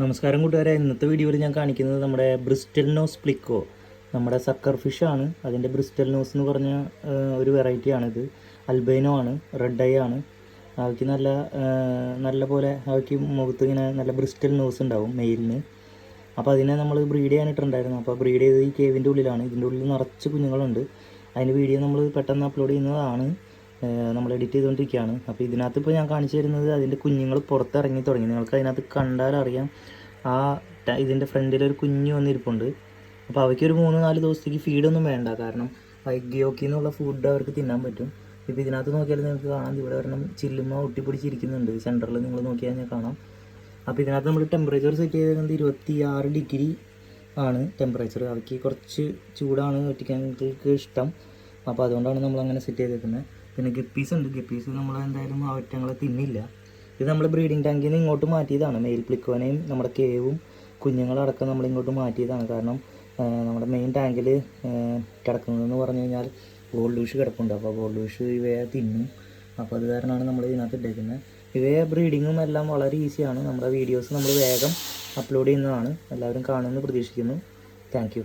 നമസ്കാരം കൂട്ടുകാരെ. ഇന്നത്തെ വീഡിയോയിൽ ഞാൻ കാണിക്കുന്നത് നമ്മുടെ ബ്രിസ്റ്റൽ നോസ് പ്ലിക്കോ നമ്മുടെ സക്കർ ആണ്. അതിന്റെ ബ്രിസ്റ്റൽ നോസ് എന്ന് പറഞ്ഞ ഒരു വെറൈറ്റി ആണിത് അൽബൈനോ ആണ് റെഡ് ഐ ആണ്. അവയ്ക്ക് നല്ല നല്ല പോലെ അവയ്ക്ക് മുഖത്ത് ഇങ്ങനെ നല്ല ബ്രിസ്റ്റൽ നോസ് ഉണ്ടാവും മെയിലിന് അപ്പോൾ അതിനെ നമ്മൾ ബ്രീഡ് ചെയ്യാനിട്ടുണ്ടായിരുന്നു അപ്പോൾ ബ്രീഡ് ചെയ്തത് ഈ കേവിന്റെ ഉള്ളിലാണ്. ഇതിന്റെ ഉള്ളിൽ നിറച്ച് കുഞ്ഞുങ്ങളുണ്ട്. അതിന്റെ വീഡിയോ നമ്മൾ പെട്ടെന്ന് അപ്ലോഡ് ചെയ്യുന്നതാണ്. നമ്മൾ എഡിറ്റ് ചെയ്തുകൊണ്ടിരിക്കുകയാണ്. അപ്പോൾ ഇതിനകത്ത് ഇപ്പോൾ ഞാൻ കാണിച്ചു തരുന്നത് അതിന്റെ കുഞ്ഞുങ്ങൾ പുറത്തിറങ്ങി തുടങ്ങി. നിങ്ങൾക്ക് അതിനകത്ത് കണ്ടാൽ അറിയാം. ആ ഇതിന്റെ ഫ്രണ്ടിൽ ഒരു കുഞ്ഞു വന്നിരിപ്പുണ്ട്. അപ്പോൾ അവയ്ക്ക് ഒരു മൂന്ന് നാല് ദിവസത്തേക്ക് ഫീഡൊന്നും വേണ്ട. കാരണം ഗിയോക്കി എന്നുള്ള ഫുഡ് അവർക്ക് തിന്നാൻ പറ്റും. ഇപ്പോൾ ഇതിനകത്ത് നോക്കിയാൽ നിങ്ങൾക്ക് കാണാം. ഇവിടെ ഒരെണ്ണം ചില്ലുമ്മ ഒട്ടിപ്പിടിച്ചിരിക്കുന്നുണ്ട്. സെന്ററിൽ നിങ്ങൾ നോക്കിയാൽ ഞാൻ കാണാം. അപ്പോൾ ഇതിനകത്ത് നമ്മൾ ടെമ്പറേച്ചർ സെറ്റ് ചെയ്തത് ഇരുപത്തി ആറ് ഡിഗ്രി ആണ് ടെമ്പറേച്ചർ അവയ്ക്ക് കുറച്ച് ചൂടാണ് ഒറ്റിക്കാങ്ങൾക്ക് ഇഷ്ടം. അപ്പോൾ അതുകൊണ്ടാണ് നമ്മൾ അങ്ങനെ സെറ്റ് ചെയ്തേക്കുന്നത്. പിന്നെ ഗപ്പീസ് ഉണ്ട്. ഗപ്പീസ് നമ്മൾ എന്തായാലും അവറ്റങ്ങളെ തിന്നില്ല. ഇത് നമ്മൾ ബ്രീഡിംഗ് ടാങ്കിൽ നിന്ന് ഇങ്ങോട്ട് മാറ്റിയതാണ്. മെയിൽ പ്ലിക്കോനെയും നമ്മുടെ കേവും കുഞ്ഞുങ്ങളടക്കം നമ്മൾ ഇങ്ങോട്ട് മാറ്റിയതാണ്. കാരണം നമ്മുടെ മെയിൻ ടാങ്കിൽ കിടക്കുന്നതെന്ന് പറഞ്ഞു കഴിഞ്ഞാൽ ഗോൾഡ് ഫിഷ് കിടപ്പുണ്ട്. അപ്പോൾ ഗോൾഡ് ഫിഷ് ഇവയെ തിന്നും. അപ്പോൾ അത് കാരണമാണ് നമ്മൾ ഇതിനകത്ത് ഇട്ടേക്കുന്നത്. ഇവയെ ബ്രീഡിങ്ങും എല്ലാം വളരെ ഈസിയാണ്. നമ്മുടെ വീഡിയോസ് നമ്മൾ വേഗം അപ്ലോഡ് ചെയ്യുന്നതാണ്. എല്ലാവരും കാണുമെന്ന് പ്രതീക്ഷിക്കുന്നു. താങ്ക്